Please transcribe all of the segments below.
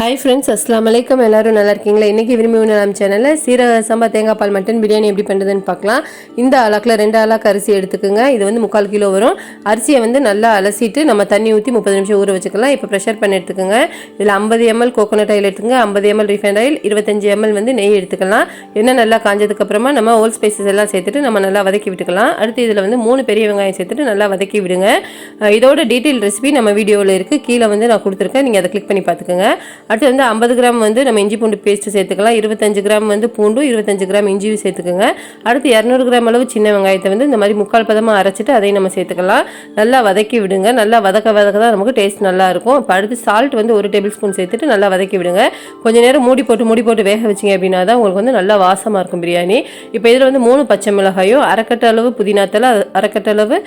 Hi friends அஸ்லாம் வலைக்கம் எல்லோரும் நல்லா இருக்கீங்களா? இன்றைக்கி விரும்பி உணலாம் சேனலில் சீரக சம்பா தேங்காய் பால் மட்டன் பிரியாணி எப்படி பண்ணுறதுன்னு பார்க்கலாம். இந்த அலக்கில் ரெண்டு அலக்கு அரிசி எடுத்துக்கோங்க. இது வந்து முக்கால் கிலோ வரும். அரிசியை வந்து நல்லா அலசிட்டு நம்ம தண்ணி ஊற்றி முப்பது நிமிஷம் ஊற வச்சுக்கலாம். இப்போ ப்ரெஷர் பண்ணி எடுத்துக்கோங்க. இதில் ஐம்பது எம்எல் கோகோனட் ஆயில் எடுத்துங்க. ஐம்பது எம்எல் ரிஃபைண்ட் ஆயில் இருபத்தஞ்சி எம்எல் வந்து நெய் எடுத்துக்கலாம். எண்ணெய் நல்லா காஞ்சதுக்கப்புறமா நம்ம ஹோல் ஸ்பைசஸ் எல்லாம் சேர்த்துட்டு நம்ம நல்லா வதக்கி விட்டுக்கலாம். அடுத்து இதில் வந்து மூணு பெரிய வெங்காயம் சேர்த்துட்டு நல்லா வதக்கி விடுங்க. இதோட டீட்டெயில் ரெசிபி நம்ம வீடியோவில் இருக்குது கீழே வந்து நான் கொடுத்துருக்கேன். நீங்கள் அதை கிளிக் பண்ணி பார்த்துக்கோங்க. அடுத்து வந்து ஐம்பது கிராம் வந்து நம்ம இஞ்சி பூண்டு பேஸ்ட்டு சேர்த்துக்கலாம். இருபத்தஞ்சு கிராம் வந்து பூண்டும் இருபத்தஞ்சு கிராம் இஞ்சியும் சேர்த்துக்கோங்க. அடுத்து இரநூறு கிராம் அளவு சின்ன வெங்காயத்தை வந்து இந்த மாதிரி முக்கால் பதமாக அரைச்சிட்டு அதையும் நம்ம சேர்த்துக்கலாம். நல்லா வதக்கி விடுங்க. நல்லா வதக்க வதக்க தான் நமக்கு டேஸ்ட் நல்லா இருக்கும். இப்போ அடுத்து சால்ட் வந்து ஒரு டேபிள் ஸ்பூன் சேர்த்துட்டு நல்லா வதக்கி விடுங்க. கொஞ்ச நேரம் மூடி போட்டு மூடி போட்டு வேக வச்சிங்க அப்படின்னா தான் உங்களுக்கு வந்து நல்லா வாசமாக இருக்கும் பிரியாணி. இப்போ இதில் வந்து மூணு பச்சை மிளகாயும் அரைக்கட்ட அளவு புதினா தலை அரைக்கட்ட அளவு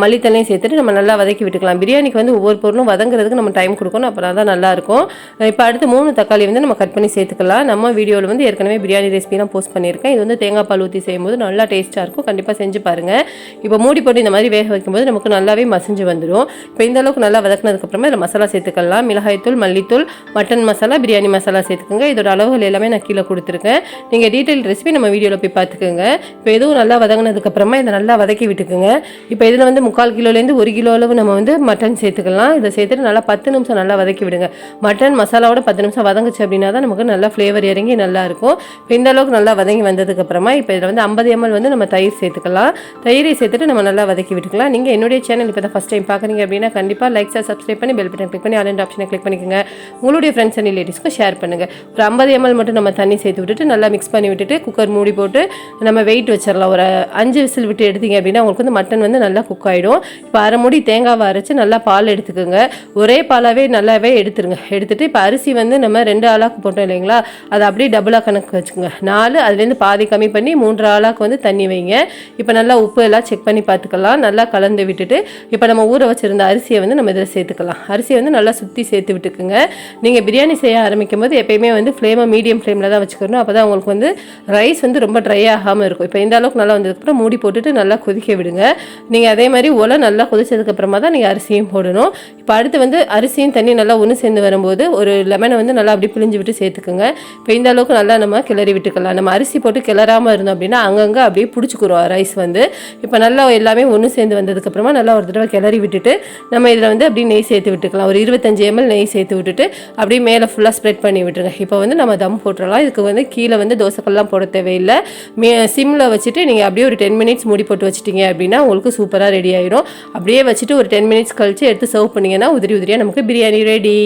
மல்லித்தலையும் சேர்த்துட்டு நம்ம நல்லா வதக்கி விட்டுக்கலாம். பிரியாணிக்கு வந்து ஒவ்வொரு பொருளும் வதங்குறதுக்கு நம்ம டைம் கொடுக்கணும். அப்புறம் தான் நல்லாயிருக்கும் இப்போ அடுத்து மூணு தக்காளி வந்து நம்ம கட் பண்ணி சேர்த்துக்கலாம். நம்ம வீடியோவில் வந்து ஏற்கனவே பிரியாணி ரெசிபிலாம் போஸ்ட் பண்ணியிருக்கேன். இது வந்து தேங்காய் பால் ஊற்றி செய்யும்போது நல்லா டேஸ்ட்டாக இருக்கும். கண்டிப்பாக செஞ்சு பாருங்கள் இப்போ மூடி போட்டு இந்த மாதிரி வேக வைக்கும்போது நமக்கு நல்லாவே மசிஞ்சு வந்துடும் இப்போ இந்த அளவுக்கு நல்லா வதக்குனதுக்கப்புறமா இதில் மசாலா சேர்த்துக்கலாம். மிளகாய்த்தூள் மல்லித்தூள் மட்டன் மசாலா பிரியாணி மசாலா சேர்த்துக்கோங்க. இதோட அளவுகள் எல்லாமே நான் கீழே கொடுத்துருக்கேன். நீங்கள் டீட்டெயில் ரெசிபி நம்ம வீடியோவில் போய் பார்த்துக்கோங்க. இப்போ எதுவும் நல்லா வதங்கினதுக்கப்புறமா இதை நல்லா வதக்கி விட்டுக்குங்க. இப்போ இதில் வந்து முக்கால் கிலோலேருந்து ஒரு கிலோ அளவு நம்ம வந்து மட்டன் சேர்த்துக்கலாம். இதை சேர்த்துட்டு நல்லா பத்து நிமிஷம் நல்லா வதக்கி விடுங்க. மட்டன் மசாலா மசாலாவோட பத்து நிமிஷம் வதங்குச்சு அப்படின்னா தான் நமக்கு நல்லா ஃப்ளேவர் இறங்கி நல்லா இருக்கும். இப்போ இந்த அளவுக்கு நல்லா வதங்கி வந்ததுக்கப்புறமா இப்போ இதில் வந்து ஐம்பது எம்எல் வந்து நம்ம தயிர் சேர்த்துக்கலாம். தயிரை சேர்த்துட்டு நம்ம நல்லா வதக்கி விட்டுக்கலாம். நீங்கள் என்னுடைய சேனல் இப்போ தான் ஃபஸ்ட் டைம் பார்க்குறீங்க அப்படின்னா கண்டிப்பாக லைக் சப்ஸ்கிரைப் பண்ணி பெல் பட்டன் கிளிக் பண்ணி ஆல் ஆப்ஷனை கிளிக் பண்ணிக்கோங்க. உங்களுடைய ஃப்ரெண்ட்ஸ் அண்ட் ரிலேட்டிவ்ஸ்க்கும் ஷேர் பண்ணுங்கள் ஒரு ஐம்பது எம்எல் மட்டும் நம்ம தண்ணி சேர்த்து விட்டுட்டு நல்லா மிக்ஸ் பண்ணி விட்டுட்டு குக்கர் மூடி போட்டு நம்ம வெயிட் வச்சிடலாம். ஒரு அஞ்சு விசில் விட்டு எடுத்தீங்க அப்படின்னா உங்களுக்கு வந்து மட்டன் வந்து நல்லா குக் ஆகிடும் இப்போ அரை மூடி தேங்காவை அரைச்சி நல்லா பால் எடுத்துக்கோங்க. ஒரே பாலாகவே நல்லாவே எடுத்துருங்க. எடுத்துகிட்டு இப்போ அரிசி வந்து நம்ம ரெண்டு ஆளாக்கு போட்டோம் இல்லைங்களா? அதை அப்படியே டபுளாக கணக்கு வச்சுக்கோங்க. நாலு அதுலேருந்து பாதி கம்மி பண்ணி மூன்று ஆளாக்கு வந்து தண்ணி வைங்க. இப்போ நல்லா உப்பு எல்லாம் செக் பண்ணி பார்த்துக்கலாம். நல்லா கலந்து விட்டுட்டு இப்போ நம்ம ஊற வச்சுருந்த அரிசியை வந்து நம்ம இதில் சேர்த்துக்கலாம். அரிசியை வந்து நல்லா சுற்றி சேர்த்து விட்டுக்குங்க. நீங்கள் பிரியாணி செய்ய ஆரம்பிக்கும் போது எப்பயுமே வந்து ஃப்ளேமை மீடியம் ஃப்ளேமில் தான் வச்சுக்கணும். அப்போ தான் உங்களுக்கு வந்து ரைஸ் வந்து ரொம்ப ட்ரை ஆகாமல் இருக்கும். இப்போ இந்த அளவுக்கு நல்லா வந்ததுக்கப்புறம் மூடி போட்டுட்டு நல்லா கொதிக்க விடுங்க. நீங்கள் அதே மாதிரி உலை நல்லா கொதிச்சதுக்கப்புறமா தான் நீங்கள் அரிசியும் போடணும். இப்போ அடுத்து வந்து அரிசியும் தண்ணி நல்லா ஒன்று சேர்ந்து வரும்போது ஒரு லெமனை வந்து நல்லா அப்படி பிழிஞ்சு விட்டு சேர்த்துக்குங்க. இப்போ இந்த அளவுக்கு நல்லா நம்ம கிளறி விட்டுக்கலாம். நம்ம அரிசி போட்டு கிளறாமல் இருந்தோம் அப்படின்னா அங்கங்கே அப்படியே பிடிச்சிக்கிறோம் ரைஸ் வந்து. இப்போ நல்லா எல்லாமே ஒன்று சேர்ந்து வந்ததுக்கப்புறமா நல்லா ஒரு தடவை கிளறி விட்டுட்டு நம்ம இதில் வந்து அப்படியே நெய் சேர்த்து விட்டுக்கலாம். ஒரு இருபத்தஞ்சு எம்எல் நெய் சேர்த்து விட்டுட்டு அப்படியே மேலே ஃபுல்லாக ஸ்ப்ரெட் பண்ணி விட்டுருங்க. இப்போ வந்து நம்ம தம் போட்டுடலாம் இதுக்கு வந்து கீழே வந்து தோசைக்கல்லாம் போட தேவையில்லை. மே சிம்மில் வச்சுட்டு நீங்கள் அப்படியே ஒரு டென் மினிட்ஸ் மூடி போட்டு வச்சுட்டீங்க அப்படின்னா உங்களுக்கு சூப்பராக ரெடி ஆயிடும் அப்படியே வச்சுட்டு ஒரு டென் மினிட்ஸ் கழிச்சு எடுத்து சர்வ் பண்ணிங்கன்னா உதிரி உதிரியாக நமக்கு பிரியாணி ரெடி